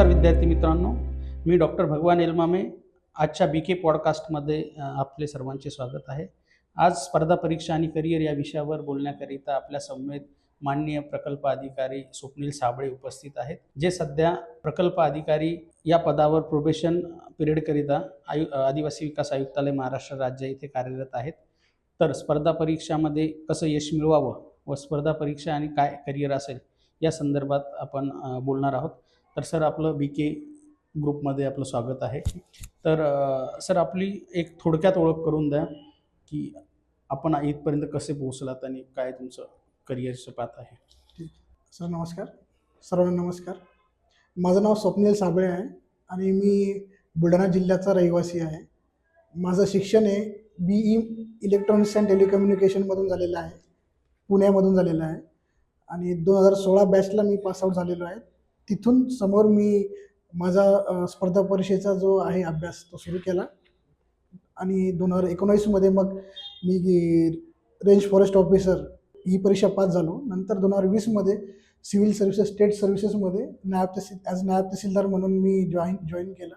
नमस्कार विद्यार्थी मित्रांनो मी डॉक्टर भगवान एलमामे. आजच्या बी के पॉडकास्टमध्ये आपले सर्वांचे स्वागत आहे. आज स्पर्धा परीक्षा आणि करिअर या विषयावर बोलण्याकरिता आपल्या समवेत माननीय प्रकल्प अधिकारी स्वप्नील साबळे उपस्थित आहेत जे सध्या प्रकल्प अधिकारी या पदावर प्रोबेशन पिरियडकरिता आयु आदिवासी विकास आयुक्तालय महाराष्ट्र राज्य इथे कार्यरत आहेत. तर स्पर्धा परीक्षामध्ये कसं यश मिळवावं व स्पर्धा परीक्षा आणि काय करिअर असेल या संदर्भात आपण बोलणार आहोत. तर सर आपलं बी के ग्रुपमध्ये आपलं स्वागत आहे. तर सर आपली एक थोडक्यात ओळख करून द्या की आपण इथपर्यंत कसे पोहोचलात आणि काय तुमचं करिअरचं पात आहे? सर नमस्कार. सर्वांना नमस्कार. माझं नाव स्वप्नील साबळे आहे आणि मी बुलढाणा जिल्ह्याचा रहिवासी आहे. माझं शिक्षण हे बी ई इलेक्ट्रॉनिक्स अँड टेलिकम्युनिकेशनमधून झालेलं आहे. पुण्यामधून झालेलं आहे. आणि दोन हजार सोळा बॅचला मी पासआउट झालेलो आहे. तिथून समोर मी माझा स्पर्धा परीक्षेचा जो आहे अभ्यास तो सुरू केला. आणि दोन हजार एकोणावीसमध्ये मग मी रेंज फॉरेस्ट ऑफिसर ही परीक्षा पास झालो. नंतर दोन हजार वीसमध्ये सिव्हिल सर्व्हिसेस स्टेट सर्व्हिसेसमध्ये नायब तहसील ॲज नायब तहसीलदार म्हणून मी जॉईन जॉईन केला.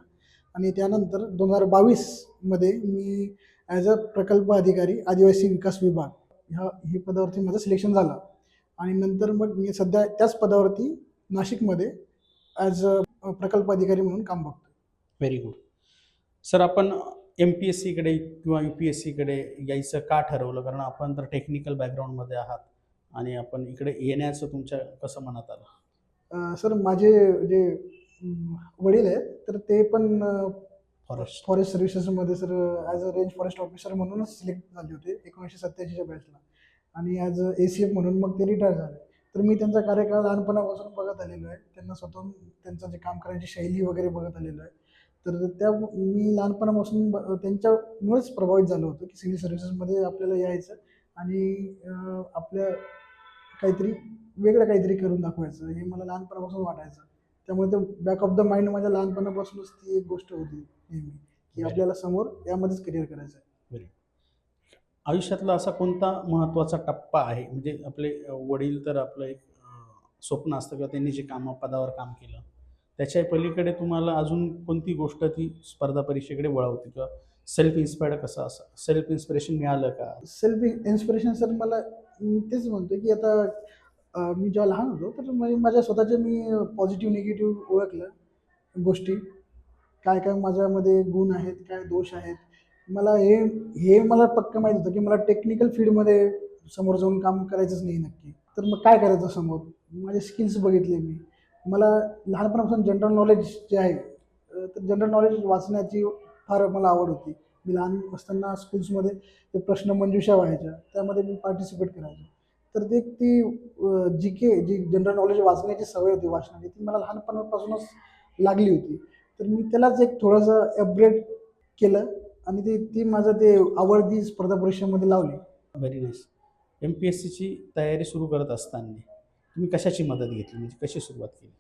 आणि त्यानंतर दोन हजार बावीसमध्ये मी ॲज अ प्रकल्प अधिकारी आदिवासी विकास विभाग ह्या ही पदावरती माझं सिलेक्शन झालं. आणि नंतर मग मी सध्या त्याच पदावरती नाशिकमध्ये ॲज अ प्रकल्प अधिकारी म्हणून काम बघतो व्हेरी गुड सर आपण एम पी एस सीकडे किंवा यू पी एस सीकडे यायचं का ठरवलं? कारण आपण तर टेक्निकल बॅकग्राऊंडमध्ये आहात आणि आपण इकडे येण्याचं तुमच्या कसं मनात आलं? सर माझे जे वडील आहेत तर ते पण forest forest सर्व्हिसेसमध्ये sir as a range forest officer म्हणूनच सिलेक्ट झाले होते एकोणीसशे सत्त्याऐंशीच्या बॅचला आणि as a A C F म्हणून मग ते रिटायर झाले. तर मी त्यांचा कार्यकाळ लहानपणापासून बघत आलेलो आहे. त्यांना स्वतःहून त्यांचं जे काम करायची शैली वगैरे बघत आलेलो आहे. तर त्या मी लहानपणापासून त्यांच्यामुळेच प्रभावित झालो होतो की सिव्हिल सर्व्हिसेसमध्ये आपल्याला यायचं आणि आपल्या काहीतरी वेगळं काहीतरी करून दाखवायचं. हे मला लहानपणापासून वाटायचं. त्यामुळे ते बॅक ऑफ द माइंड माझ्या लहानपणापासूनच ती एक गोष्ट होती नेहमी की आपल्याला समोर यामध्येच करिअर करायचं आहे. आयुष्यातला असा कोणता महत्त्वाचा टप्पा आहे? म्हणजे आपले वडील तर आपलं एक स्वप्न असतं किंवा त्यांनी जे कामं पदावर काम केलं. त्याच्या पलीकडे तुम्हाला अजून कोणती गोष्ट ती स्पर्धा परीक्षेकडे वळवते? किंवा सेल्फ इन्स्पायर्ड कसं असं सेल्फ इन्स्पिरेशन मिळालं का? सेल्फ इन्स्पिरेशन सर मला मी तेच म्हणतो की आता मी जेव्हा लहान होतो तर म्हणजे माझ्या स्वतःचे मी पॉझिटिव्ह निगेटिव्ह ओळखलं गोष्टी. काय काय माझ्यामध्ये गुण आहेत काय दोष आहेत. मला हे हे मला पक्क माहीत होतं की मला टेक्निकल फील्डमध्ये समोर जाऊन काम करायचंच नाही नक्की. तर मग काय करायचं समोर? माझे स्किल्स बघितले मी. मला लहानपणापासून जनरल नॉलेज जे आहे तर जनरल नॉलेज वाचण्याची फार मला आवड होती. मी लहान असताना स्कूल्समध्ये ते प्रश्न मंजुषा व्हायच्या. त्यामध्ये मी पार्टिसिपेट करायचो. तर ते ती जी के जी जनरल नॉलेज वाचण्याची सवय होती वाचण्याची ती मला लहानपणापासूनच लागली होती. तर मी त्यालाच एक थोडंसं अपग्रेड केलं. आणि ते ती माझं ते आवडती स्पर्धा परीक्षेमध्ये लावली. Very nice M P S सीची तयारी सुरू करत असताना तुम्ही कशाची मदत घेतली? म्हणजे कशी सुरुवात केली?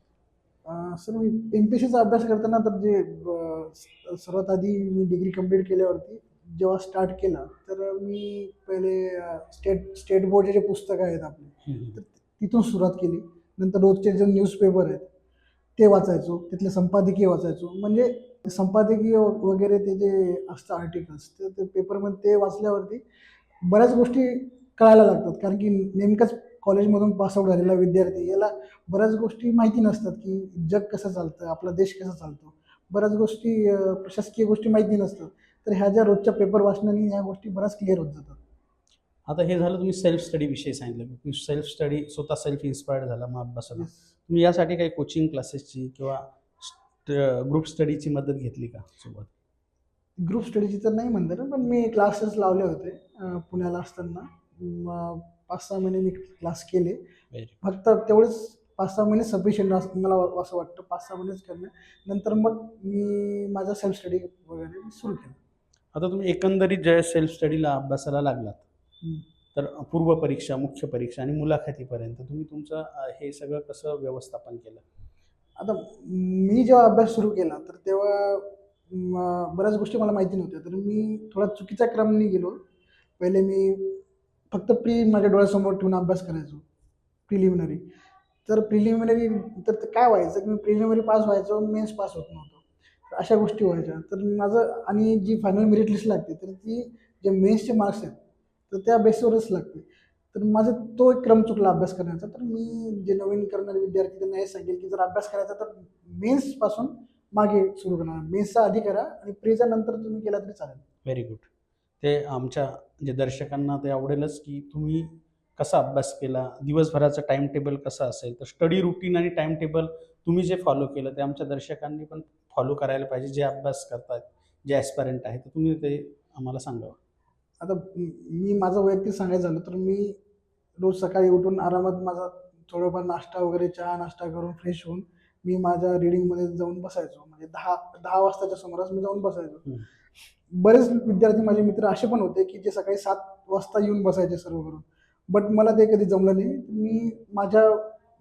अं, सर मी एम पी सीचा अभ्यास करताना तर जे अं, स- सर्वात आधी मी डिग्री कंप्लीट केल्यावरती जेव्हा स्टार्ट केला तर मी पहिले स्टेट स्टेट बोर्डचे जे पुस्तकं आहेत आपले तर तिथून सुरुवात केली. नंतर रोजचे जे न्यूजपेपर आहेत ते वाचायचो. तिथले संपादकीय वाचायचो. म्हणजे संपादकीय वगैरे ते जे असतं आर्टिकल्स तर ते पेपरमध्ये ते वाचल्यावरती बऱ्याच गोष्टी कळायला लागतात. कारण की नेमकंच कॉलेजमधून पासआउट झालेला विद्यार्थी याला बऱ्याच गोष्टी माहिती नसतात की जग कसं चालतं आपला देश कसा चालतो. बऱ्याच गोष्टी प्रशासकीय गोष्टी माहिती नसतात. तर ह्या ज्या रोजच्या पेपर वाचण्याने ह्या गोष्टी बऱ्याच क्लिअर होत जातात. आता हे झालं तुम्ही सेल्फ स्टडी विषयी सांगितलं. तुम्ही सेल्फ स्टडी स्वतः सेल्फ इन्स्पायर्ड झाला मग अभ्यासाला. तुम्ही यासाठी काही कोचिंग क्लासेसची किंवा ग्रुप स्टडीची मदत घेतली का सोबत? ग्रुप स्टडीची तर नाही म्हणता येणार पण मी क्लासेस लावले होते पुण्याला असताना. पाच सहा महिने मी क्लास केले. फक्त तेवढेच पाच सहा महिने सफिशियंट मला असं वाटतं पाच सहा महिनेच करणं. नंतर मग मी माझा सेल्फ स्टडी वगैरे सुरू केलं. आता तुम्ही एकंदरीत ज्या सेल्फ स्टडीला अभ्यासाला लागलात. तर पूर्व परीक्षा मुख्य परीक्षा आणि मुलाखतीपर्यंत तुम्ही तुमचं हे सगळं कसं व्यवस्थापन केलं? आता मी जेव्हा अभ्यास सुरू केला तर तेव्हा बऱ्याच गोष्टी मला माहिती नव्हत्या. तर मी थोडा चुकीच्या क्रमने गेलो. पहिले मी फक्त प्री माझ्या डोळ्यासमोर ठेवून अभ्यास करायचो प्रिलिमिनरी तर प्रिलिमिनरी तर ते काय व्हायचं की मी प्रिलिमिनरी पास व्हायचो मेन्स पास होत नव्हतो. तर अशा गोष्टी व्हायच्या. तर माझं आणि जी फायनल मेरिट लिस्ट लागते तर ती जे मेन्सचे मार्क्स आहेत तर त्या बेसवरच लागते. तर माझं तो एक क्रम चुकला अभ्यास करण्याचा. तर मी जे नवीन करणारे विद्यार्थी त्यांना हे सांगेल की जर अभ्यास करायचा तर मेन्सपासून मागे सुरू करा मेन्सचा आधी करा आणि प्रीचा नंतर तुम्ही केला तरी चालेल. व्हेरी गुड ते आमच्या जे दर्शकांना ते आवडेलच की तुम्ही कसा अभ्यास केला दिवसभराचं टाइम टेबल कसा असेल तर स्टडी रुटीन आणि टाइम टेबल तुम्ही जे फॉलो केलं ते आमच्या दर्शकांनी पण फॉलो करायला पाहिजे. जे अभ्यास करतात जे ॲस्पॅरंट आहे तर तुम्ही ते आम्हाला सांगावं. आता मी माझं वैयक्तिक सांगायचं झालं तर मी रोज सकाळी उठून आरामात माझा थोडंफार नाश्ता वगैरे चहा नाश्ता करून फ्रेश होऊन मी माझ्या रिडिंगमध्ये जाऊन बसायचो. म्हणजे दहा दहा वाजताच्या सुमारास मी जाऊन बसायचो. बरेच विद्यार्थी माझे मित्र असे पण होते की जे सकाळी सात वाजता येऊन बसायचे सर्व करून. बट मला ते कधी जमलं नाही. मी माझ्या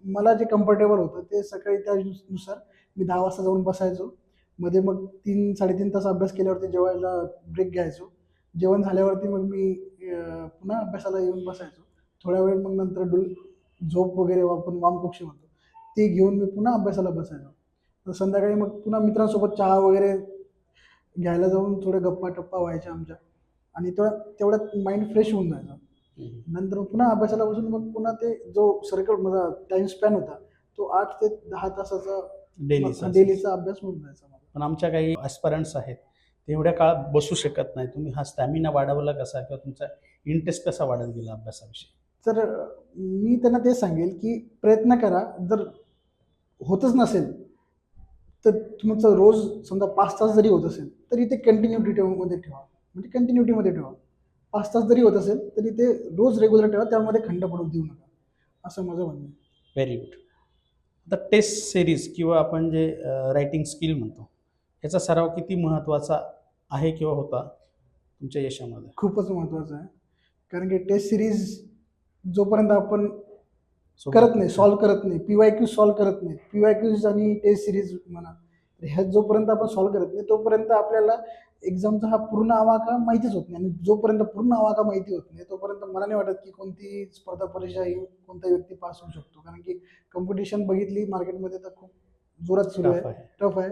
मला जे कम्फर्टेबल होतं ते सकाळी त्यानुसार मी दहा वाजता जाऊन बसायचो. मध्ये मग तीन साडेतीन तास अभ्यास केल्यावरती जेवायला ब्रेक घ्यायचो. जेवण झाल्यावरती मग मी पुन्हा अभ्यासाला येऊन बसायचो. थोड्या वेळ मग नंतर डुल झोप वगैरे आपण वामकुक्षी म्हणतो ते घेऊन मी पुन्हा अभ्यासाला बसायचो. तर संध्याकाळी मग पुन्हा मित्रांसोबत चहा वगैरे घ्यायला जाऊन थोडे गप्पा टप्पा व्हायच्या आमच्या. आणि तेवढ्या तेवढ्यात माइंड फ्रेश होऊन जायचं. नंतर पुन्हा अभ्यासाला बसून मग पुन्हा ते जो सर्कल माझा टाइम स्पॅन होता तो आठ ते दहा तासाचा डेलीचा डेलीचा अभ्यास होऊन जायचा पण आमच्या काही ॲस्पायरंट्स आहेत ते एवढ्या काळ बसू शकत नाही. तुम्ही हा स्टॅमिना वाढवला कसा किंवा तुमचा इंटरेस्ट कसा वाढत गेला अभ्यासाविषयी? तर मी त्यांना ते सांगेल की प्रयत्न करा. जर होतच नसेल तर तुमचं रोज समजा पाच तास जरी होत असेल तरी ते कंटिन्युटीमध्ये ठेवा. म्हणजे कंटिन्युटीमध्ये ठेवा. पाच तास जरी होत असेल तरी ते रोज रेग्युलर ठेवा. त्यामध्ये खंड पडू देऊ नका. असं माझं म्हणणं आहे. व्हेरी गुड आता टेस्ट सिरीज किंवा आपण जे रायटिंग स्किल म्हणतो ह्याचा सराव किती महत्त्वाचा आहे किंवा होता तुमच्या यशामध्ये? खूपच महत्त्वाचं आहे. कारण की टेस्ट सिरीज जोपर्यंत आपण करत नाही सॉल्व्ह करत नाही पी वाय क्यू सॉल्व्ह करत नाही पी वाय क्यूज आणि टेस्ट सिरीज म्हणा ह्या जोपर्यंत आपण सॉल्व्ह करत नाही तोपर्यंत आपल्याला एक्झामचा हा पूर्ण आवाका माहितीच होत नाही. आणि जोपर्यंत पूर्ण आवाका माहिती होत नाही तोपर्यंत मला नाही वाटत की कोणती स्पर्धा परीक्षा ही कोणता व्यक्ती पास होऊ शकतो. कारण की कॉम्पिटिशन बघितली मार्केटमध्ये तर खूप जोरात सुरू आहे. टफ आहे.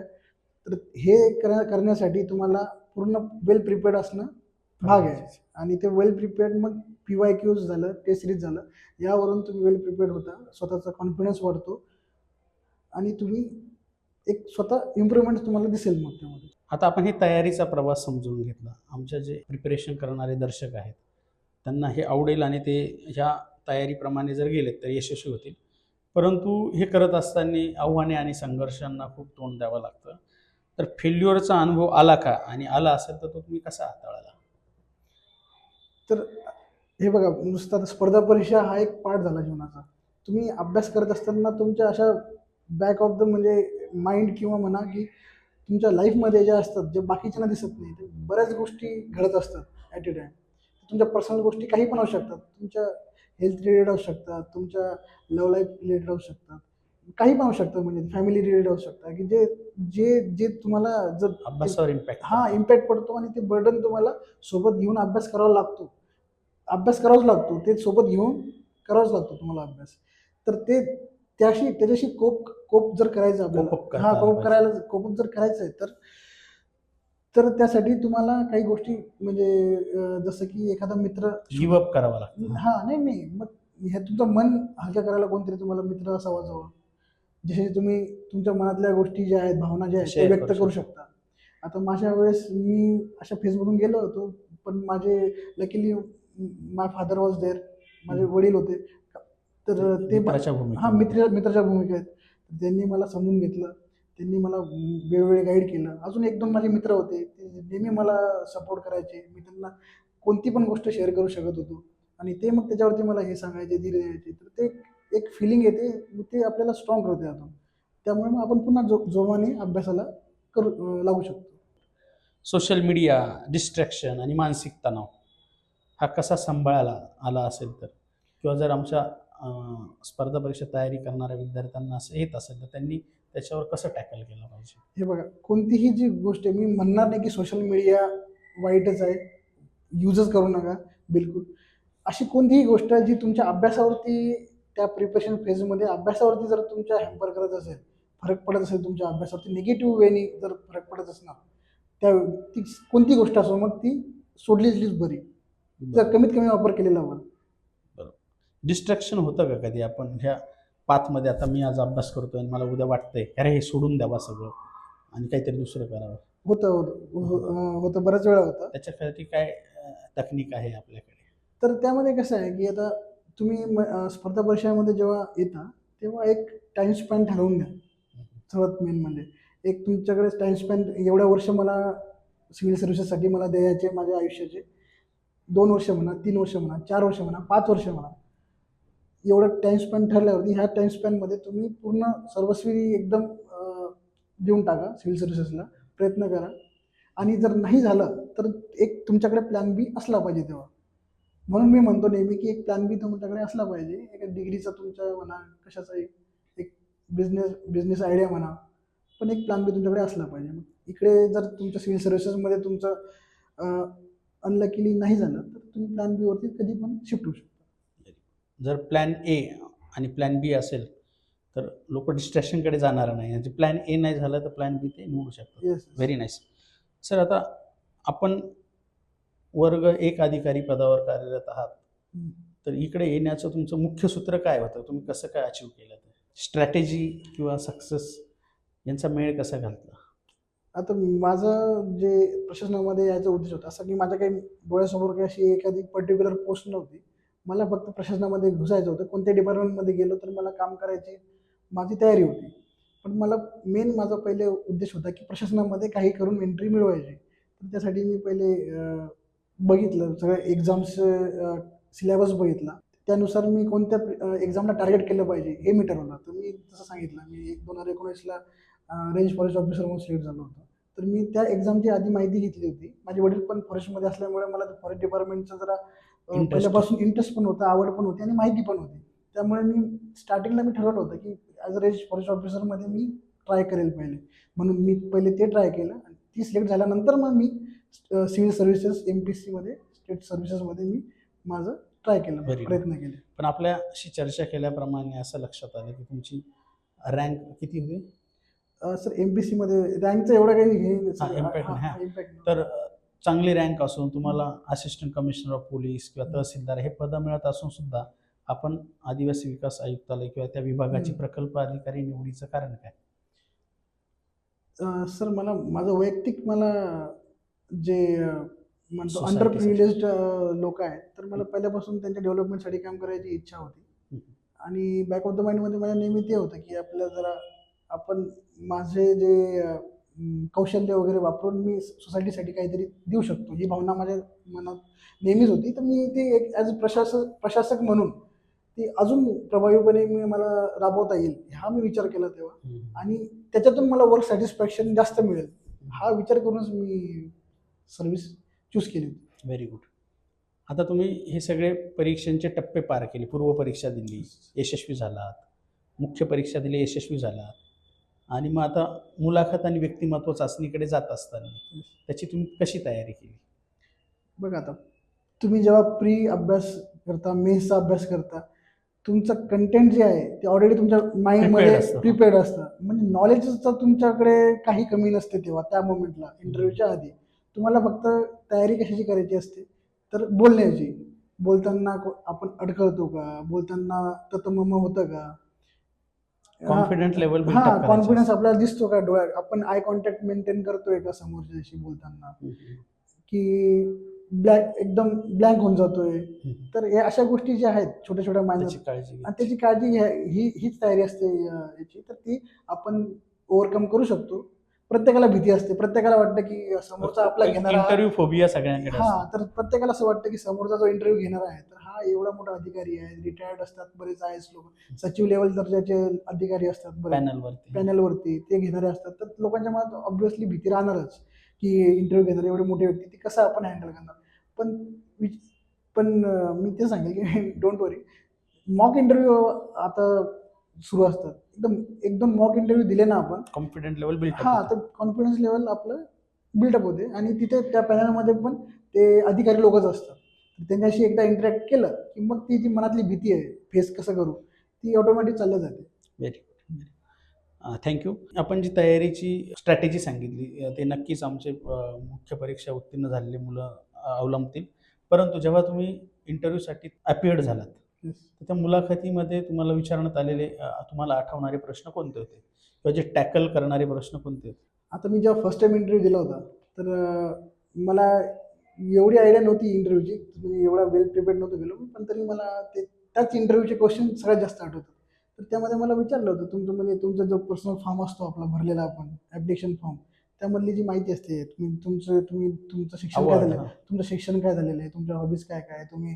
तर हे कर करण्यासाठी तुम्हाला पूर्ण वेल प्रिपेअर्ड असणं भाग आहे. आणि ते वेल प्रिपेअर्ड मग पी वाय क्यूज झालं टेस्ट सिरीज झालं यावरून तुम्ही वेल प्रिपेअर्ड होता स्वतःचा कॉन्फिडन्स वाढतो. आणि तुम्ही एक स्वतः इम्प्रूव्हमेंट तुम्हाला दिसेल मग त्यामध्ये. आता आपण हे तयारीचा प्रवास समजून घेतला. आमच्या जे प्रिपरेशन करणारे दर्शक आहेत त्यांना हे आवडेल आणि ते ह्या तयारीप्रमाणे जर गेलेत तर यशस्वी होतील. परंतु हे करत असताना आव्हाने आणि संघर्षांना खूप तोंड द्यावं लागतं. तर फेल्युअरचा अनुभव आला का? आणि आला असेल तर तो तुम्ही कसा हाताळाला? तर हे बघा नुसतं आता स्पर्धा परीक्षा हा एक पार्ट झाला जीवनाचा. तुम्ही अभ्यास करत असताना तुमच्या अशा बॅक ऑफ द म्हणजे माइंड किंवा म्हणा की तुमच्या लाईफमध्ये ज्या असतात जे बाकीच्यांना दिसत नाही ते बऱ्याच गोष्टी घडत असतात ॲट ए टाईम तुमच्या पर्सनल गोष्टी काही पण असू शकतात. तुमच्या हेल्थ रिलेटेड असू शकतात तुमच्या लव्ह लाईफ रिलेटेड असू शकतात. काही पण शकतं म्हणजे फॅमिली रिलेटेड असू शकतात की जे जे जे तुम्हाला जर अभ्यासावर इम्पॅक्ट हा इम्पॅक्ट पडतो आणि ते बर्डन तुम्हाला सोबत घेऊन अभ्यास करावा लागतो. अभ्यास करावाच लागतो ते सोबत घेऊन करावाच लागतो तुम्हाला अभ्यास. तर ते त्याशी त्याच्याशी कोप कोप जर करायचं आपल्याला हा कोप. करायला कोप जर करायचं आहे तर तर त्यासाठी तुम्हाला काही गोष्टी म्हणजे जसं की एखादा मित्र गिव्ह अप करावा लागतो. हा नाही नाही मग हे तुमचं मन हलक्या करायला कोणतरी तुम्हाला मित्र असावा जवळ. जसे तुम्ही तुमच्या मनातल्या गोष्टी ज्या आहेत भावना ज्या आहेत Share व्यक्त करू करू शकता. आता माझ्या वेळेस मी अशा फेसमधून गेलो होतो पण माझे luckily my father was there माझे. वडील होते. तर ते मित्राच्या हा. मित्र मित्राच्या भूमिका आहेत तर त्यांनी मला समजून घेतलं. त्यांनी मला वेळोवेळी गाईड केलं. अजून एक दोन माझे मित्र होते ते नेहमी मला सपोर्ट करायचे. मी त्यांना कोणती पण गोष्ट शेअर करू शकत होतो. आणि ते मग त्याच्यावरती मला हे सांगायचे धीर द्यायचे. तर ते एक फिलिंग येते ते आपल्याला स्ट्रॉंग करते अजून त्यामुळे मग आपण पुन्हा जो जोमाने अभ्यासाला करू लागू शकतो. सोशल मीडिया डिस्ट्रॅक्शन आणि मानसिक तणाव हा कसा सांभाळायला आला असेल तर? किंवा जर आमच्या स्पर्धा परीक्षा तयारी करणाऱ्या विद्यार्थ्यांना असं येत असेल तर त्यांनी त्याच्यावर कसं टॅकल केलं पाहिजे? हे बघा कोणतीही जी गोष्ट आहे मी म्हणणार नाही की सोशल मीडिया वाईटच आहे यूजच करू नका बिलकुल. अशी कोणतीही गोष्ट जी तुमच्या अभ्यासावरती त्या प्रिपरेशन फेजमध्ये अभ्यासावरती जर तुमच्या हॅम्पर करत असेल फरक पडत असेल तुमच्या अभ्यासावरती निगेटिव्ह वेनी जर फरक पडत असणार त्या ती कोणती गोष्ट असो मग ती सोडलीच बरी. जर कमीत कमी वापर केलेला हवा डिस्ट्रॅक्शन होतं का कधी? आपण ह्या पाथमध्ये आता मी आज अभ्यास करतोय आणि मला उद्या वाटतंय अरे हे सोडून द्यावा सगळं. आणि काहीतरी दुसरं करावं. होतं होतं हो- बऱ्याच वेळा होतं. त्याच्यासाठी काय तकनीक आहे आपल्याकडे? तर त्यामध्ये कसं आहे की आता तुम्ही म- स्पर्धा परीक्षामध्ये जेव्हा येता तेव्हा एक टाइम स्पॅन ठरवून द्या. सर्वात मेन म्हणजे. एक तुमच्याकडे टाइम स्पॅन एवढ्या वर्ष मला सिव्हिल सर्व्हिसेससाठी मला द्यायचे माझ्या आयुष्याचे. दोन वर्ष म्हणा तीन वर्ष म्हणा चार वर्ष म्हणा पाच वर्ष म्हणा. एवढं टाइम स्पॅन ठरल्यावरती ह्या टाइम स्पॅनमध्ये तुम्ही पूर्ण सर्वस्वी एकदम अं, देऊन टाका सिव्हिल सर्व्हिसेसला प्रयत्न करा. आणि जर नाही झालं तर एक तुमच्याकडे प्लॅन बी असला पाहिजे तेव्हा. म्हणून मी म्हणतो नेहमी की एक प्लॅन बी तुमच्याकडे असला पाहिजे. एका डिग्रीचा तुमच्या म्हणा कशाचा एक एक बिझनेस बिझनेस आयडिया म्हणा पण एक प्लॅन बी तुमच्याकडे असला पाहिजे. मग इकडे जर तुमच्या सिव्हिल सर्व्हिसेसमध्ये तुमचं अनलकीली नाही झालं तर तुम्ही प्लॅन बीवरती कधी पण शिफ्ट होऊ शकता. जर प्लॅन ए आणि प्लॅन बी असेल तर लोक डिस्ट्रॅक्शनकडे जाणार नाही. म्हणजे प्लॅन ए नाही झालं तर प्लॅन बी ते निवडू शकतात. येस व्हेरी नाईस सर आता आपण वर्ग एक अधिकारी पदावर कार्यरत आहात. तर इकडे येण्याचं तुमचं मुख्य सूत्र काय होतं? तुम्ही कसं काय अचीव केलं ते? स्ट्रॅटेजी किंवा सक्सेस यांचा मेळ कसा घातला? आता माझं जे प्रशासनामध्ये यायचा उद्देश होता असं की माझ्या काही डोळ्यासमोर काही अशी एखादी पर्टिक्युलर पोस्ट नव्हती. मला फक्त प्रशासनामध्ये घुसायचं होतं. कोणत्या डिपार्टमेंटमध्ये गेलो तर मला काम करायची माझी तयारी होती. पण मला मेन माझा पहिले उद्देश होता की प्रशासनामध्ये काही करून एंट्री मिळवायची. तर त्यासाठी मी पहिले बघितलं सगळं एक्झाम्स सिलेबस बघितला. त्यानुसार मी कोणत्या एक्झामला टार्गेट केलं पाहिजे हे मी ठरवलं. तर मी जसं सांगितलं. मी एक दोन हजार एकोणीसला रेंज फॉरेस्ट ऑफिसर म्हणून सिलेक्ट झालो होतो. तर मी त्या एक्झामची आधी माहिती घेतली होती. माझे वडील पण फॉरेस्टमध्ये असल्यामुळे मला फॉरेस्ट डिपार्टमेंटचं जरा. पहिल्यापासून इंटरेस्ट पण होता आवड पण होती आणि माहिती पण होती. त्यामुळे मी स्टार्टिंगला मी ठरवलं होतं की ॲज अ रेंज फॉरेस्ट ऑफिसरमध्ये मी ट्राय करेल पहिले. म्हणून मी पहिले ते ट्राय केलं आणि ती सिलेक्ट झाल्यानंतर मग मी सिव्हिल सर्व्हिसेस एम पी सीमध्ये स्टेट सर्व्हिसेसमध्ये मी माझं ट्राय केलं. प्रयत्न केले पण आपल्याशी चर्चा केल्याप्रमाणे असं लक्षात आलं की तुमची रँक किती होती सर एम पी सीमध्ये रँकचं एवढं काही हे. इम्पॅक्ट तर चांगली रँक असून तुम्हाला असिस्टंट कमिशनर ऑफ पोलीस किंवा तहसीलदार हे पदं मिळत असून सुद्धा आपण आदिवासी विकास आयुक्तालय किंवा त्या विभागाची. प्रकल्प अधिकारी निवडीचं कारण काय सर मला माझं वैयक्तिक मला जे म्हणतो अंडर प्रिव्हिलेज लोक आहेत तर मला पहिल्यापासून त्यांच्या डेव्हलपमेंटसाठी काम करायची इच्छा होती. आणि बॅक ऑफ द माइंडमध्ये माझ्या नेहमी ते होतं की आपल्या जरा आपण माझे जे कौशल्य वगैरे वापरून मी सोसायटीसाठी काहीतरी देऊ शकतो. ही भावना माझ्या मनात नेहमीच होती. तर मी ते एक ॲज अ प्रशासक प्रशासक म्हणून ती अजून प्रभावीपणे मी मला राबवता येईल हा मी विचार केला तेव्हा. आणि त्याच्यातून मला वर्क सॅटिस्फॅक्शन जास्त मिळेल हा विचार करूनच मी सर्व्हिस चूज केली होती. व्हेरी गुड आता तुम्ही हे सगळे परीक्षांचे टप्पे पार केले. पूर्व परीक्षा दिली यशस्वी झालात. मुख्य परीक्षा दिली यशस्वी झालात. आणि मग आता मुलाखत आणि व्यक्तिमत्व चाचणीकडे जात असताना त्याची तुम्ही कशी तयारी केली? बघा आता तुम्ही जेव्हा प्री अभ्यास करता मेन्सचा अभ्यास करता तुमचं कंटेंट जे आहे ते ऑलरेडी तुमच्या माइंडमध्ये. प्रिपेअर्ड असतं. म्हणजे नॉलेजचं तुमच्याकडे काही कमी नसते तेव्हा त्या मोमेंटला इंटरव्ह्यूच्या आधी. तुम्हाला फक्त तयारी कशाची करायची असते? तर बोलण्याची. बोलताना आपण अडखळतो का? बोलताना ततमम होतं का? कॉन्फिडंट लेवल हा कॉन्फिडन्स आपल्याला दिसतो का डोळ्यात? आपण आय कॉन्टॅक्ट मेंटेन करतोय का समोरच्याशी बोलताना? की ब्लॅक एकदम ब्लँक होऊन जातोय. तर या अशा गोष्टी ज्या आहेत छोट्या छोट्या त्याची काळजी. आणि त्याची काळजी ही हीच तयारी असते याची. तर ती आपण ओव्हरकम करू शकतो. प्रत्येकाला भीती असते. प्रत्येकाला वाटतं की समोरचा आपला घेणारा इंटरव्ह्यू फोबिया सगळ्यांकडे हा. तर प्रत्येकाला असं वाटतं की समोरचा जो इंटरव्ह्यू घेणार आहे तर हा एवढा मोठा अधिकारी आहे. रिटायर्ड असतात बरेच आय एस लोक. सचिव लेवल दर्जाचे अधिकारी असतात पॅनलवरती पॅनलवरती ते घेणारे असतात. तर लोकांच्या मनात ऑब्व्हियसली भीती राहणारच की इंटरव्ह्यू घेणारे एवढे मोठे व्यक्ती ती कसं आपण हँडल करणार? पण पण मी ते सांगेल की डोंट वरी मॉक इंटरव्ह्यू आता सुरू असतात. एकदम एकदम मॉक इंटरव्ह्यू दिले ना आपण कॉन्फिडंट लेवल बिल्ड हा तर कॉन्फिडन्स लेवल आपलं बिल्डअप होते. आणि तिथे त्या पॅनलमध्ये पण ते अधिकारी लोकच असतात. तर त्यांच्याशी एकदा इंटरॅक्ट केलं की मग ती जी मनातली भीती आहे फेस कसं करू ती ऑटोमॅटिक चालल्या जाते. व्हेरी गुड थँक्यू आपण जी तयारीची स्ट्रॅटेजी सांगितली ते नक्कीच आमचे मुख्य परीक्षा उत्तीर्ण झालेले मुलं अवलंबतील. परंतु जेव्हा तुम्ही इंटरव्ह्यूसाठी अपिअर्ड झालात. तर त्या मुलाखतीमध्ये तुम्हाला विचारण्यात आलेले तुम्हाला आठवणारे प्रश्न कोणते होते? किंवा जे टॅकल करणारे प्रश्न कोणते होते? आता मी जेव्हा फर्स्ट टाइम इंटरव्ह्यू दिला होता तर मला एवढी आयडिया नव्हती इंटरव्ह्यूची म्हणजे एवढा वेल प्रिपेअर्ड नव्हतं गेलो पण तरी मला ते त्याच इंटरव्ह्यूचे क्वेश्चन सगळ्यात जास्त आठवतात. तर त्यामध्ये मला विचारलं होतं तुमचं म्हणजे तुमचा जो पर्सनल फॉर्म असतो आपला भरलेला आपण ॲप्लिकेशन फॉर्म त्यामधली जी माहिती असते तुम्ही तुमचं तुम्ही तुमचं शिक्षण काय झालं. तुमचं शिक्षण काय झालेलं आहे? तुमच्या हॉबीज काय काय? तुम्ही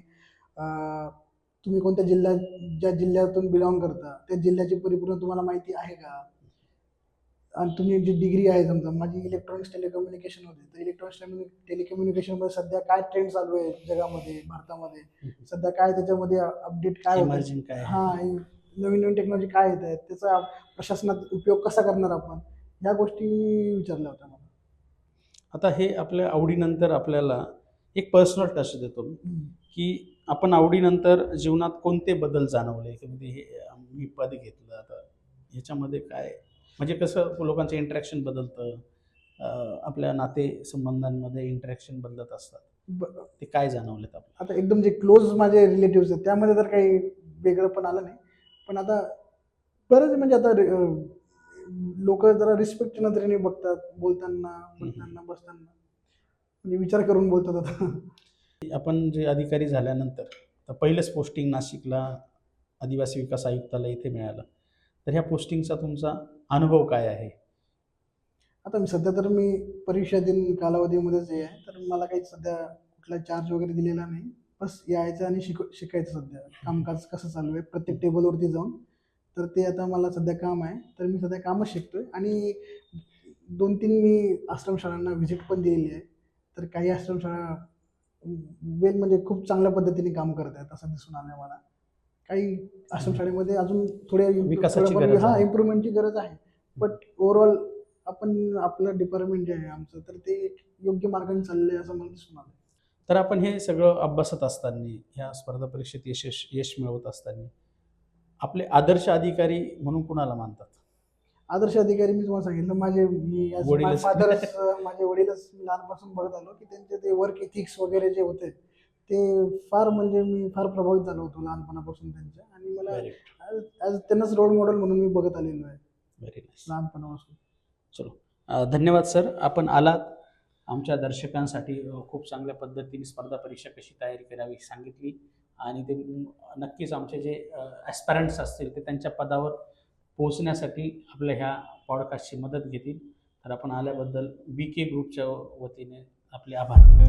तुम्ही कोणत्या जिल्ह्यात ज्या जिल्ह्यातून बिलॉंग करता त्या जिल्ह्याची परिपूर्ण तुम्हाला माहिती आहे का? आणि तुम्ही जी डिग्री आहे समजा माझी इलेक्ट्रॉनिक्स टेलिकम्युनिकेशन होते तर इलेक्ट्रॉनिक्स टेलिकम्युनिकेशनमध्ये सध्या काय ट्रेंड चालू आहे जगामध्ये भारतामध्ये? सध्या काय त्याच्यामध्ये अपडेट काय काय? आहे? हां नवीन नवीन टेक्नॉलॉजी काय येत आहेत? त्याचा प्रशासनात उपयोग कसा करणार आपण? ह्या गोष्टी विचारल्या होत्या मला. आता हे आपल्या आवडीनंतर आपल्याला एक पर्सनल टच देतो. की आपण आवडीनंतर जीवनात कोणते बदल जाणवले? की म्हणजे हे मी पद घेतलं आता ह्याच्यामध्ये काय? म्हणजे कसं लोकांचं इंटरॅक्शन बदलतं? आपल्या नातेसंबंधांमध्ये इंटरॅक्शन बदलत असतात. ब- ते काय जाणवलेत आपल्याला? आता एकदम जे क्लोज माझे रिलेटिव्ह आहेत त्यामध्ये तर काही वेगळं पण आलं नाही. पण आता बरेच म्हणजे आता लोक जरा रिस्पेक्टच्या नजरेने बघतात बोलताना बसताना बसताना. म्हणजे विचार करून बोलतात आता. आपण जे अधिकारी झाल्यानंतर तर पहिलंच पोस्टिंग नाशिकला आदिवासी विकास आयुक्ताला इथे मिळालं. तर ह्या पोस्टिंगचा तुमचा अनुभव काय आहे? आता मी सध्या तर मी परीक्षा दिन कालावधीमध्येच हे आहे तर मला काही सध्या कुठला चार्ज वगैरे दिलेला नाही. बस यायचं आणि शिक शिकायचं सध्या. कामकाज कसं चालू आहे प्रत्येक टेबलवरती जाऊन. तर ते आता मला सध्या काम आहे तर मी सध्या कामच शिकतोय. आणि दोन तीन मी आश्रमशाळांना व्हिजिट पण दिलेली आहे. तर काही आश्रमशाळा वेल म्हणजे खूप चांगल्या पद्धतीने काम करत आहेत असं दिसून आलं मला. काही आश्रमशाळेमध्ये अजून थोड्या विकासाची हा. इम्प्रूव्हमेंटची गरज आहे. बट ओव्हरऑल आपण आपलं डिपार्टमेंट जे आहे आमचं तर ते योग्य मार्गाने चाललं असं मला दिसून आलं तर आपण हे सगळं अभ्यासत असताना ह्या स्पर्धा परीक्षेत यश- यश मिळवत असताना आपले आदर्श अधिकारी म्हणून कुणाला मानतात? आदर्श अधिकारी मी तुम्हाला सांगितलं माझे मी वडीलच. फादरच माझे वडीलच मी लहानपासून बघत आलो की त्यांचे ते वर्क इथिक्स वगैरे जे होते ते फार म्हणजे मी फार प्रभावित झालो होतो लहानपणापासून त्यांच्या. आणि मला व्हेरी ॲज त्यांनाच रोल मॉडेल म्हणून मी बघत आलेलो आहे. व्हेरी नाईस लहानपणापासून. चलो. अ, धन्यवाद सर आपण आलात. आमच्या दर्शकांसाठी अ, खूप चांगल्या पद्धतीने स्पर्धा परीक्षा कशी तयारी करावी सांगितली. आणि ते म- नक्कीच आमचे जे ॲस्पॅरंट्स असतील ते त्यांच्या पदावर पोहोचण्यासाठी आपल्या ह्या पॉडकास्टची मदत घेतील. तर आपण आल्याबद्दल बी के ग्रुपच्या वतीने आपले आभार.